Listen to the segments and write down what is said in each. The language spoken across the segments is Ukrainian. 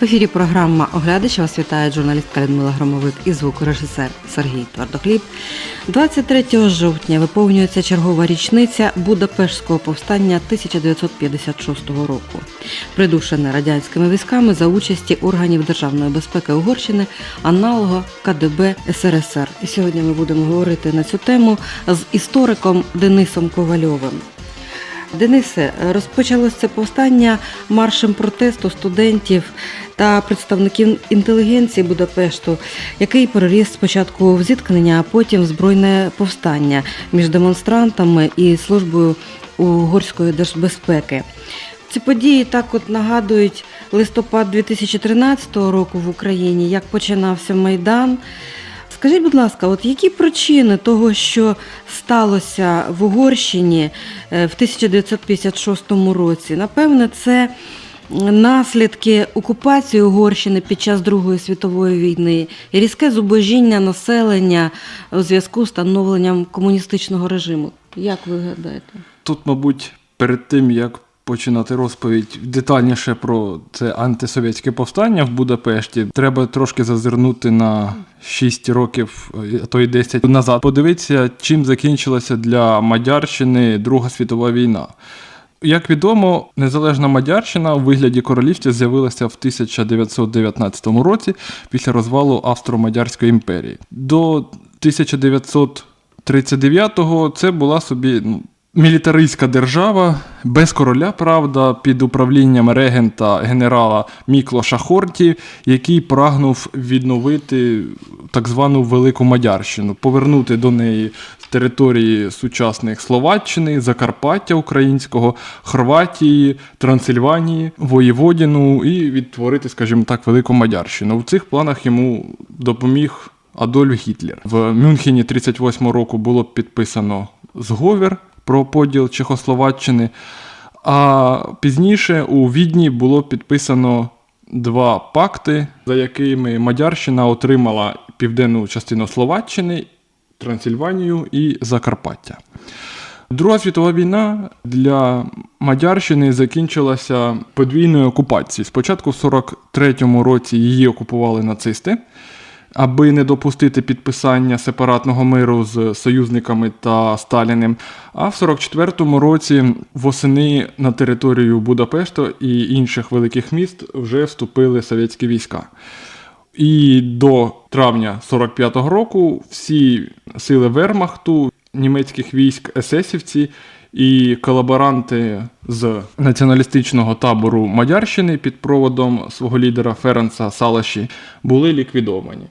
В ефірі програма Оглядач вас вітає журналістка Людмила Громовик і звукорежисер Сергій Твердохліб. 23 жовтня виповнюється чергова річниця Будапештського повстання 1956 року, придушене радянськими військами за участі органів державної безпеки Угорщини, аналога КДБ СРСР. І сьогодні ми будемо говорити на цю тему з істориком Денисом Ковальовим. Денисе, розпочалось це повстання маршем протесту студентів та представників інтелігенції Будапешту, який переріс спочатку в зіткнення, а потім в збройне повстання між демонстрантами і службою угорської держбезпеки. Ці події так от нагадують листопад 2013 року в Україні, як починався Майдан. Скажіть, будь ласка, от які причини того, що сталося в Угорщині е, в 1956 році? Напевне, це наслідки окупації Угорщини під час Другої світової війни і різке зубожіння населення у зв'язку з становленням комуністичного режиму. Як ви гадаєте? Тут, мабуть, перед тим як починати розповідь детальніше про це антисовєтське повстання в Будапешті, треба трошки зазирнути на 6 років, а то й 10 назад. Подивитися, чим закінчилася для Мадярщини Друга світова війна. Як відомо, незалежна Мадярщина у вигляді королівства з'явилася в 1919 році після розвалу Австро-Мадярської імперії. До 1939-го це була собі ну, мілітаристська держава без короля, правда, під управлінням регента генерала Міклоша Хорті, який прагнув відновити так звану Велику Мадярщину, повернути до неї території сучасних Словаччини, Закарпаття Українського, Хорватії, Трансильванії, Воєводіну і відтворити, скажімо так, Велику Мадярщину. В цих планах йому допоміг. Адольф Гітлер в Мюнхені 38 року було підписано зговір про поділ Чехословаччини. А пізніше у Відні було підписано два пакти, за якими Мадярщина отримала південну частину Словаччини, Трансильванію і Закарпаття. Друга світова війна для Мадярщини закінчилася подвійною окупацією. Спочатку в 43-му році її окупували нацисти аби не допустити підписання сепаратного миру з союзниками та Сталіним. А в 44-му році восени на територію Будапешта і інших великих міст вже вступили совєтські війська. І до травня 45-го року всі сили Вермахту, німецьких військ, есесівці і колаборанти з націоналістичного табору Мадярщини під проводом свого лідера Ференца Салаші були ліквідовані.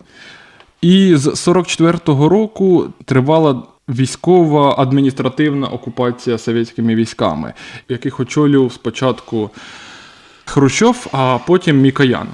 І з 44-го року тривала військова адміністративна окупація совєтськими військами, яких очолював спочатку Хрущов, а потім Мікоян.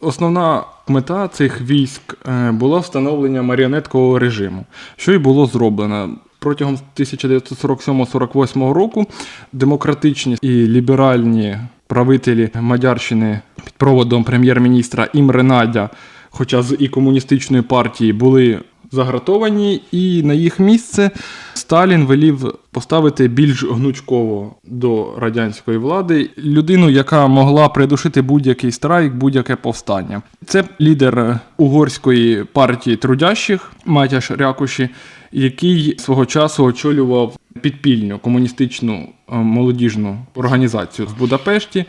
Основна мета цих військ е, була встановлення маріонеткового режиму, що й було зроблено. Протягом 1947-48 року демократичні і ліберальні правителі Мадярщини під проводом прем'єр-міністра Імре Надя, хоча з і комуністичної партії, були загратовані, і на їх місце Сталін велів поставити більш гнучково до радянської влади людину, яка могла придушити будь-який страйк, будь-яке повстання. Це лідер угорської партії трудящих Матяш Рякуші, який свого часу очолював підпільну комуністичну е, молодіжну організацію в Будапешті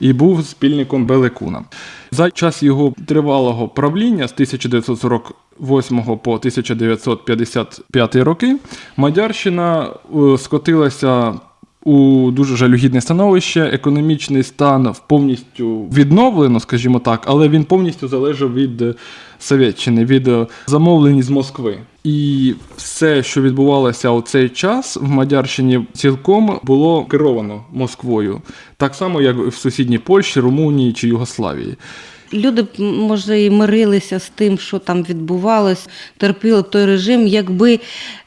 і був спільником Белекуна. За час його тривалого правління з 1948 по 1955 роки Мадярщина е, скотилася у дуже жалюгідне становище, економічний стан повністю відновлено, скажімо так, але він повністю залежав від Совєтщини, від замовлень з Москви. І все, що відбувалося у цей час в Мадярщині, цілком було керовано Москвою, так само, як в сусідній Польщі, Румунії чи Югославії. Люди може і мирилися з тим, що там відбувалось, терпіли той режим, якби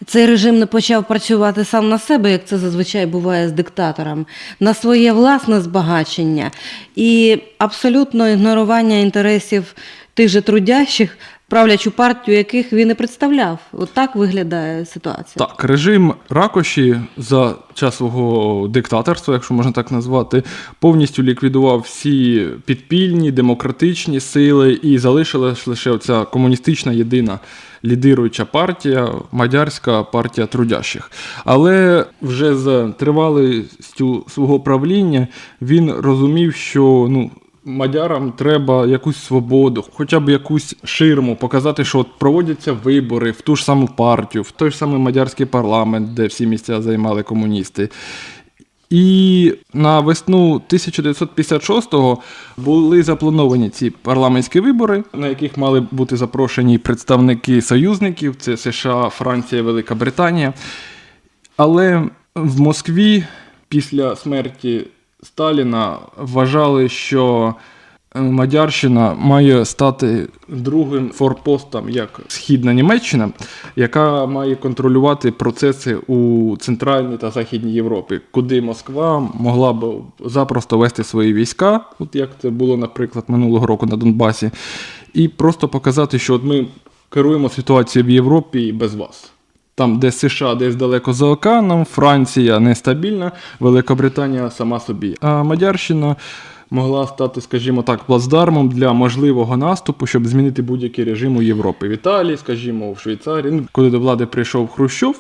цей режим не почав працювати сам на себе, як це зазвичай буває з диктатором, на своє власне збагачення і абсолютно ігнорування інтересів тих же трудящих правлячу партію яких він і представляв. От так виглядає ситуація. Так, режим Ракоші за час свого диктаторства, якщо можна так назвати, повністю ліквідував всі підпільні демократичні сили і залишилась лише ця комуністична єдина лідируюча партія, мадярська партія трудящих. Але вже з тривалістю свого правління він розумів, що ну. Мадярам треба якусь свободу, хоча б якусь ширму, показати, що от проводяться вибори в ту ж саму партію, в той ж самий мадярський парламент, де всі місця займали комуністи. І на весну 1956-го були заплановані ці парламентські вибори, на яких мали бути запрошені представники союзників: це США, Франція, Велика Британія. Але в Москві після смерті Сталіна вважали, що е, Мадярщина має стати другим форпостом як Східна Німеччина, яка має контролювати процеси у Центральній та Західній Європі, куди Москва могла б запросто вести свої війська, от як це було, наприклад, минулого року на Донбасі, і просто показати, що от ми керуємо ситуацією в Європі без вас. Там, де США десь далеко за океаном, Франція нестабільна, Великобританія сама собі. А Мадярщина могла стати, скажімо так, плацдармом для можливого наступу, щоб змінити будь-який режим у Європі. В Італії, скажімо, в Швейцарії. Ну, Коли до влади прийшов Хрущов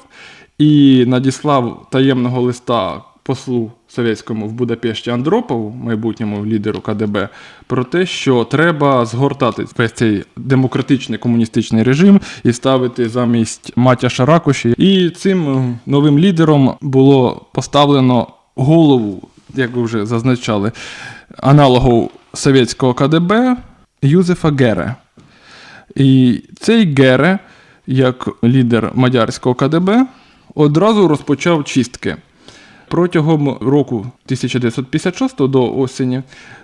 і надіслав таємного листа послу совєтському в Будапешті Андропову, майбутньому лідеру КДБ, про те, що треба згортати весь цей демократичний комуністичний режим і ставити замість Матяша Ракоші. І цим е, новим лідером було поставлено голову, як ви вже зазначали, аналогу совєтського КДБ Юзефа Гере. І цей Гере, як лідер мадярського КДБ, одразу розпочав чистки. Протягом року 1956 до осені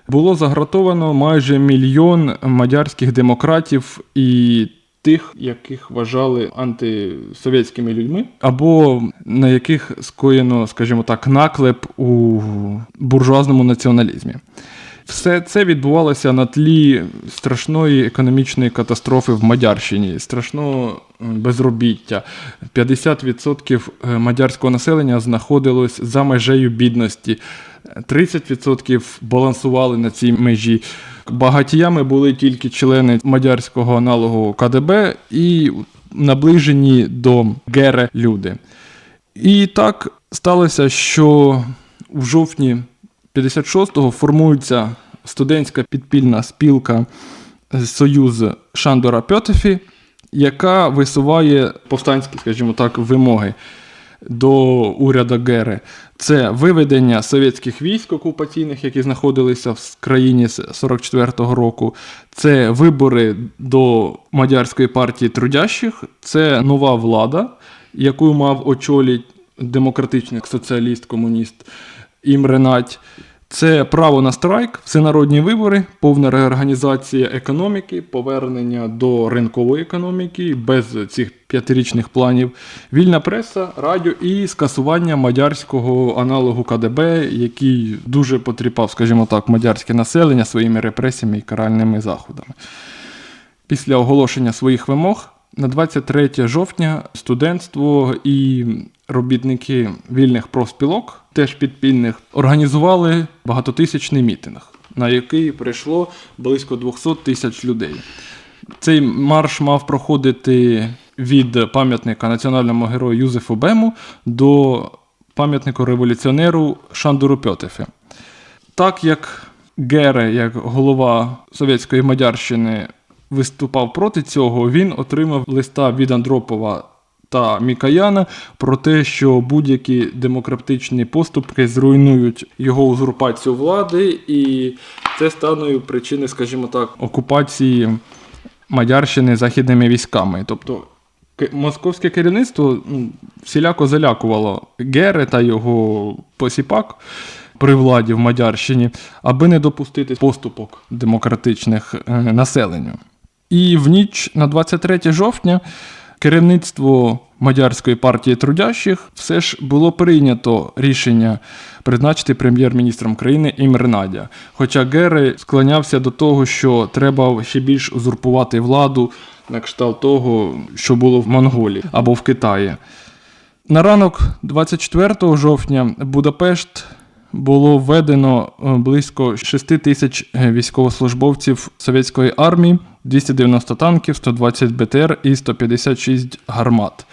було загратовано майже мільйон мадярських демократів і тих, яких вважали антисовєтськими людьми, або на яких скоєно, скажімо так, наклеп у буржуазному націоналізмі. Все це відбувалося на тлі страшної економічної катастрофи в Мадярщині, страшного безробіття. 50% мадярського населення знаходилось за межею бідності. 30% балансували на цій межі. Багатіями були тільки члени мадярського аналогу КДБ і наближені до ГЕРЕ люди. І так сталося, що в жовтні 56-го формується студентська підпільна спілка Союз Шандора Пьотефі, яка висуває повстанські, скажімо так, вимоги до уряду Гери. Це виведення совєтських військ окупаційних, які знаходилися в країні з 44-го року. Це вибори до Мадярської партії трудящих, це нова влада, яку мав очолити демократичний соціаліст-комуніст Імре Надь. Це право на страйк, всенародні вибори, повна реорганізація економіки, повернення до ринкової економіки без цих п'ятирічних планів, вільна преса, радіо і скасування мадярського аналогу КДБ, який дуже потріпав, скажімо так, мадярське населення своїми репресіями і каральними заходами. Після оголошення своїх вимог на 23 жовтня студентство і робітники вільних профспілок, теж підпільних, організували багатотисячний мітинг, на який прийшло близько 200 тисяч людей. Цей марш мав проходити від пам'ятника національному герою Юзефу Бему до пам'ятнику революціонеру Шандуру Пьотефе. Так як Гере, як голова Совєтської Мадярщини, виступав проти цього, він отримав листа від Андропова та Мікаяна про те, що будь-які демократичні поступки зруйнують його узурпацію влади, і це стане причиною, скажімо так, окупації Мадярщини західними військами. Тобто Московське керівництво ну, всіляко залякувало Гере та його посіпак при владі в Мадярщині, аби не допустити поступок демократичних е, населенню. І в ніч на 23 жовтня керівництво Мадярської партії трудящих все ж було прийнято рішення призначити прем'єр-міністром країни Імре Надя. Хоча Гери склонявся до того, що треба ще більш узурпувати владу на кшталт того, що було в Монголії або в Китаї. На ранок 24 жовтня Будапешт було введено е, близько 6 тисяч військовослужбовців совєтської армії, 290 танків, 120 БТР і 156 гармат.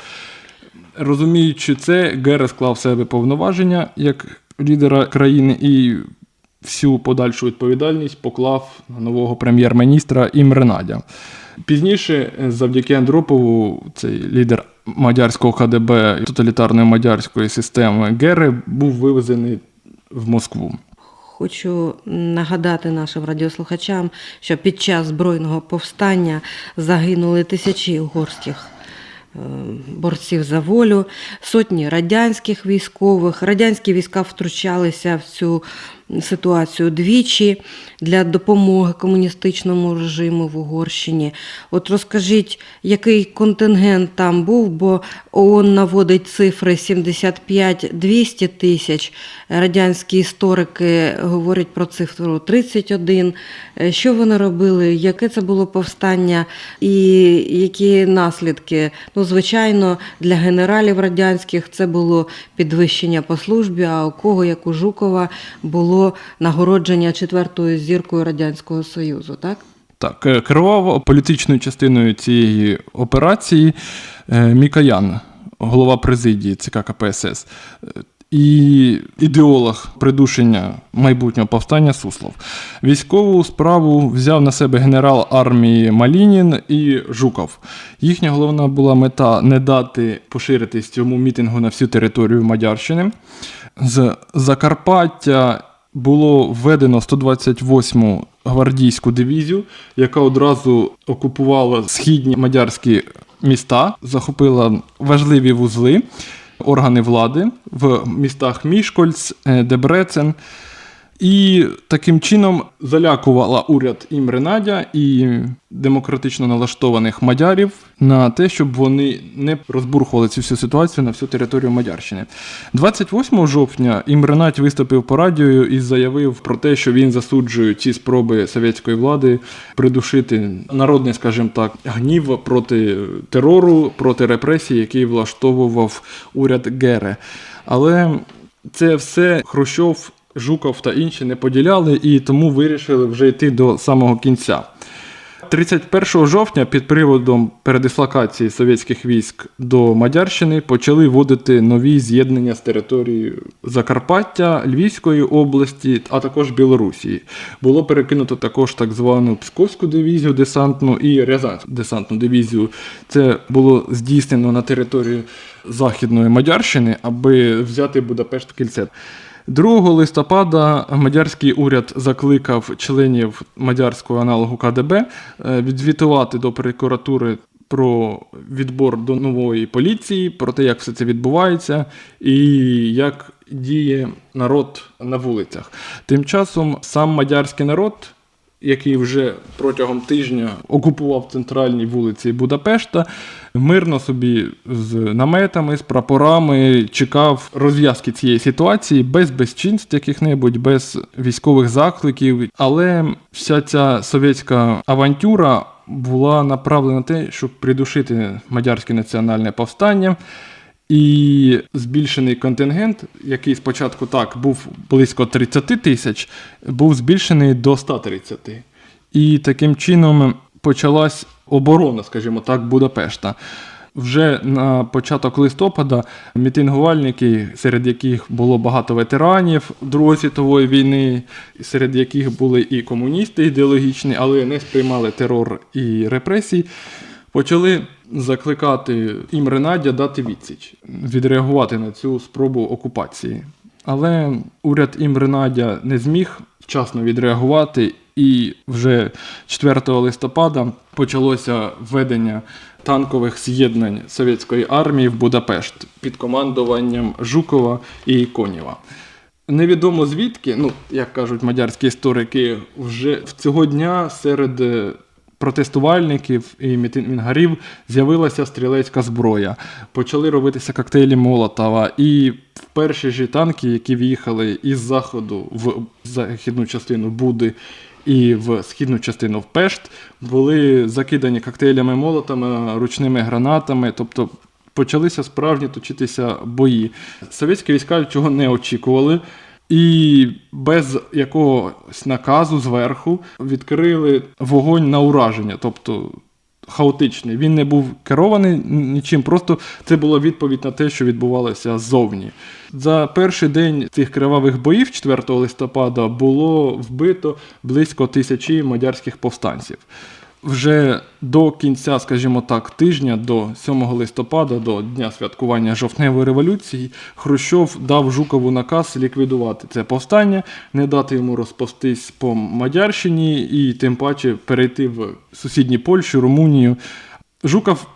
Розуміючи це, Гере склав себе повноваження як лідера країни і всю подальшу відповідальність поклав на нового прем'єр-міністра Імренадя. Пізніше, завдяки Андропову, цей лідер мадярського КДБ тоталітарної мадярської системи Гери був вивезений в Москву. Хочу нагадати нашим радіослухачам, що під час збройного повстання загинули тисячі угорських е, борців за волю, сотні радянських військових. Радянські війська втручалися в цю ситуацію двічі для допомоги комуністичному режиму в Угорщині. От розкажіть, який контингент там був, бо ООН наводить цифри 75-200 тисяч. Радянські історики говорять про цифру 31. Е, Що вони робили? Яке це було повстання і які наслідки? Ну, звичайно, для генералів радянських це було підвищення по службі, а у кого, як у Жукова, було нагородження четвертою зіркою Радянського Союзу, так? Так, е, керував політичною частиною цієї операції е, Мікаян, голова президії ЦК КПСС. е, І ідеолог придушення майбутнього повстання Суслов. Військову справу взяв на себе генерал армії Малінін і Жуков. Їхня головна була мета не дати поширитись цьому мітингу на всю територію Мадярщини. З Закарпаття було введено 128-му гвардійську дивізію, яка одразу окупувала східні мадярські міста, захопила важливі вузли, органи влади в містах Мішкольц, е, Дебрецен. І таким чином залякувала уряд Імре Надя і демократично налаштованих мадярів на те, щоб вони не розбурхували цю всю ситуацію на всю територію Мадярщини. 28 жовтня Імре Надь виступив по радіо і заявив про те, що він засуджує ці спроби совєтської влади придушити народний, скажімо так, гнів проти терору, проти репресій, який влаштовував уряд Гере. Але це все Хрущов Жуков та інші не поділяли і тому вирішили вже йти до самого кінця. 31 жовтня під приводом передислокації совєтських військ до Мадярщини почали вводити нові з'єднання з територією Закарпаття, Львівської області, а також Білорусі. Було перекинуто також так звану Псковську дивізію десантну і Рязанську десантну дивізію. Це було здійснено на території Західної Мадярщини, аби взяти Будапешт в кільце. 2 листопада мадярський уряд закликав членів мадярського аналогу КДБ е, відзвітувати до прокуратури про відбор до нової поліції, про те, як все це відбувається, і як діє народ на вулицях. Тим часом сам мадярський народ який вже протягом тижня окупував центральні вулиці Будапешта, мирно собі з наметами, з прапорами чекав розв'язки цієї ситуації без безчинств яких-небудь, без військових закликів. Але вся ця совєтська авантюра була направлена на те, щоб придушити мадярське національне повстання. І збільшений контингент, який спочатку так був близько 30 тисяч, був збільшений до 130. І таким чином почалась оборона, скажімо так, Будапешта. Вже на початок листопада мітингувальники, серед яких було багато ветеранів Другої світової війни, серед яких були і комуністи ідеологічні, але не сприймали терор і репресії, почали закликати Імре Надя дати відсіч, відреагувати на цю спробу окупації. Але уряд Імре Надя не зміг вчасно відреагувати, і вже 4 листопада почалося введення танкових з'єднань совєтської армії в Будапешт під командуванням Жукова і Конєва. Невідомо звідки, ну як кажуть мадярські історики, вже цього дня серед е, протестувальників і мітингарів з'явилася стрілецька зброя. Почали робитися коктейлі Молотова. І перші ж танки, які в'їхали із заходу в західну частину Буди і в східну частину в Пешт, були закидані коктейлями Молотами, ручними гранатами. Тобто почалися справжні точитися бої. Совєтські війська цього не очікували. І без якогось наказу зверху відкрили вогонь на ураження, тобто хаотичний. Він не був керований нічим, просто це була відповідь на те, що відбувалося ззовні. За перший день цих кривавих боїв, 4 листопада, було вбито близько тисячі мадярських повстанців. Вже до кінця, скажімо так, тижня, до 7 листопада, до дня святкування жовтневої революції, Хрущов дав Жукову наказ ліквідувати це повстання, не дати йому розпастись по Мадярщині і тим паче перейти в сусідні Польщу, Румунію. Жуков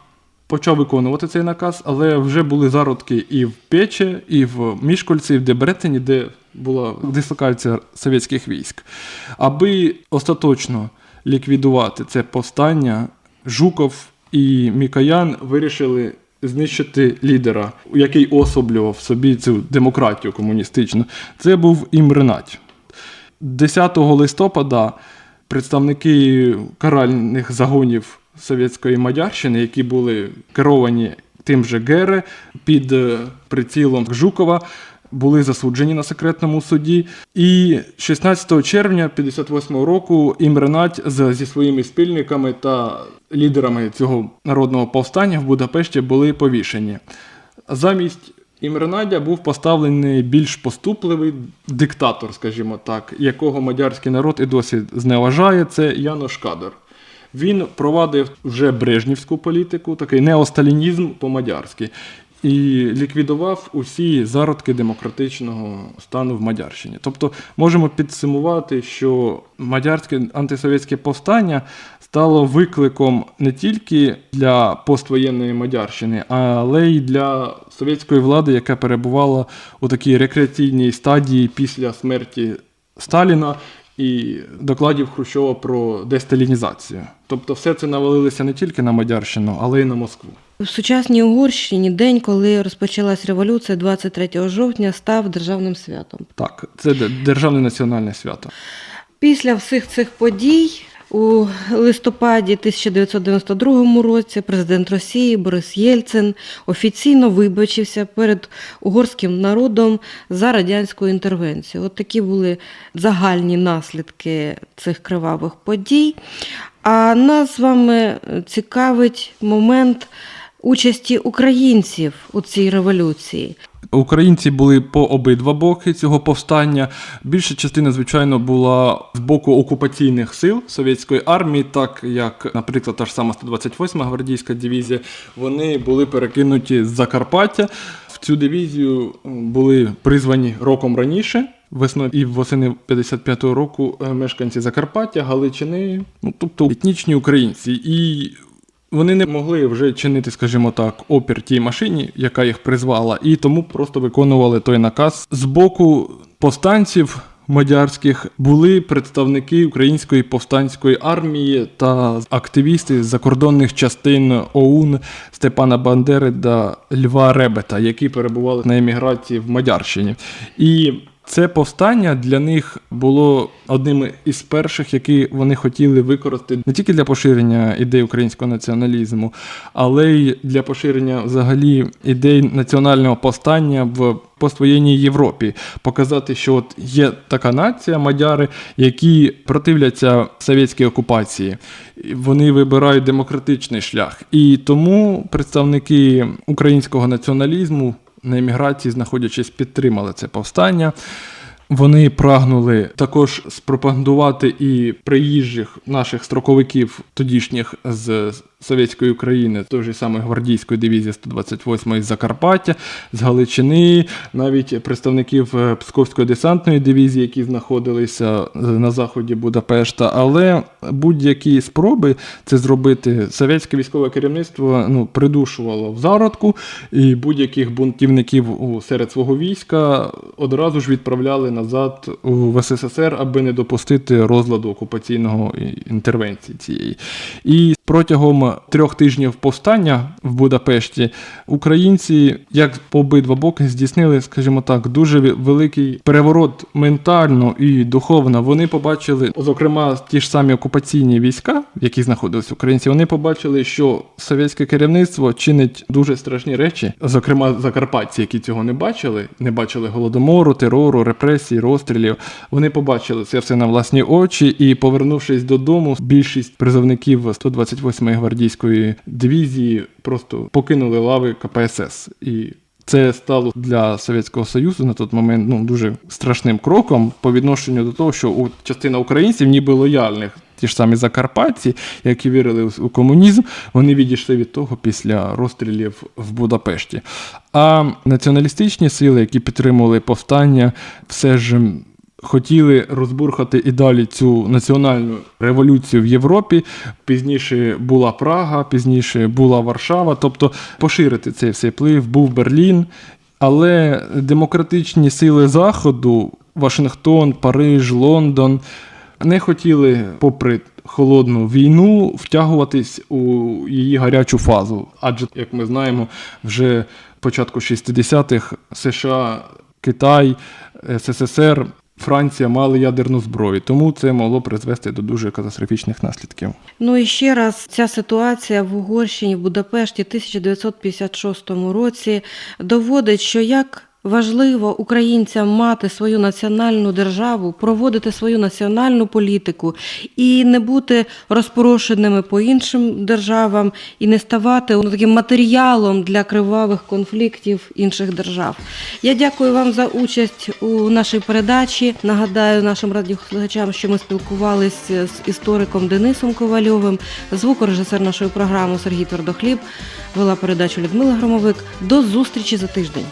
почав виконувати цей наказ, але вже були зародки і в Пече, і в Мішкольці, і в Дебрецені, де була дислокація совєтських військ. Аби остаточно ліквідувати це повстання, Жуков і Мікоян вирішили знищити лідера, який особлював собі цю демократію комуністичну. Це був Імринать. 10 листопада представники каральних загонів Совєтської Мадярщини, які були керовані тим же Гере під е, прицілом Жукова, були засуджені на секретному суді. І 16 червня 58 року Імренать зі своїми спільниками та лідерами цього народного повстання в Будапешті були повішені. Замість Імренадя був поставлений більш поступливий диктатор, скажімо так, якого мадярський народ і досі зневажає, це Янош Кадр. Він провадив вже брежнівську політику, такий неосталінізм по-мадярськи, і ліквідував усі зародки демократичного стану в Мадярщині. Тобто можемо підсумувати, що мадярське антисовєтське повстання стало викликом не тільки для поствоєнної Мадярщини, але й для совєтської влади, яка перебувала у такій рекреаційній стадії після смерті Сталіна і докладів Хрущова про десталінізацію. Тобто, все це навалилося не тільки на Мадярщину, але й на Москву. В сучасній Угорщині день, коли розпочалась революція 23 жовтня, став державним святом. Так, це державне національне свято. Після всіх цих подій у листопаді 1992 році президент Росії Борис Єльцин офіційно вибачився перед угорським народом за радянську інтервенцію. От такі були загальні наслідки цих кривавих подій. А нас з вами цікавить момент участі українців у цій революції. Українці були по обидва боки цього повстання. Більша частина, звичайно, була з боку окупаційних сил совєтської армії, так як, наприклад, та ж сама 128-ма гвардійська дивізія, вони були перекинуті з Закарпаття. В цю дивізію були призвані роком раніше. Весною і восени 55-го року е, мешканці Закарпаття, Галичини, ну тобто етнічні українці. І вони не могли вже чинити, скажімо так, опір тій машині, яка їх призвала, і тому просто виконували той наказ. З боку повстанців мадярських були представники української повстанської армії та активісти з закордонних частин ОУН Степана Бандери та Льва Ребета, які перебували на еміграції в Мадярщині. І це повстання для них було одним із перших, які вони хотіли використати не тільки для поширення ідей українського націоналізму, але й для поширення взагалі ідей національного повстання в поствоєнній Європі. Показати, що от є така нація, мадяри, які противляться совєтській окупації. Вони вибирають демократичний шлях. І тому представники українського націоналізму на еміграції, знаходячись, підтримали це повстання. Вони прагнули також спропагандувати і приїжджих наших строковиків тодішніх з Совєтської України, той же самої гвардійської дивізії 128 з Закарпаття, з Галичини, навіть представників е, Псковської десантної дивізії, які знаходилися е, на заході Будапешта. Але будь-які спроби це зробити совєтське військове керівництво ну, придушувало в зародку, і будь-яких бунтівників серед свого війська одразу ж відправляли назад в СССР, аби не допустити розладу окупаційного інтервенції цієї. І протягом трьох тижнів повстання в Будапешті українці, як по обидва боки, здійснили, скажімо так, дуже великий переворот ментально і духовно. Вони побачили, зокрема, ті ж самі окупаційні війська, в яких знаходились українці, вони побачили, що совєтське керівництво чинить дуже страшні речі, зокрема закарпатці, які цього не бачили, не бачили голодомору, терору, репресій, розстрілів. Вони побачили це все на власні очі, і, повернувшись додому, більшість призовників 128-ї гвардійської дивізії просто покинули лави КПСС. І це стало для Совєтського Союзу на той момент ну, дуже страшним кроком по відношенню до того, що у частина українців, ніби лояльних, ті ж самі закарпатці, які вірили у комунізм, вони відійшли від того після розстрілів в Будапешті. А націоналістичні сили, які підтримували повстання, все ж хотіли розбурхати і далі цю національну революцію в Європі. Пізніше була Прага, пізніше була Варшава, тобто поширити цей всей вплив, був Берлін. Але демократичні сили Заходу, Вашингтон, Париж, Лондон, не хотіли, попри холодну війну, втягуватись у її гарячу фазу. Адже, як ми знаємо, вже початку 60-х США, Китай, СССР, Франція мали ядерну зброю, тому це могло призвести до дуже катастрофічних наслідків. Ну і ще раз, ця ситуація в Угорщині, в Будапешті 1956 році доводить, що як важливо українцям мати свою національну державу, проводити свою національну політику і не бути розпорошеними по іншим державам, і не ставати ну, таким матеріалом для кривавих конфліктів інших держав. Я дякую вам за участь у нашій передачі. Нагадаю нашим радіослухачам, що ми спілкувалися з істориком Денисом Ковальовим, звукорежисер нашої програми Сергій Твердохліб. Вела передачу Людмила Громовик. До зустрічі за тиждень.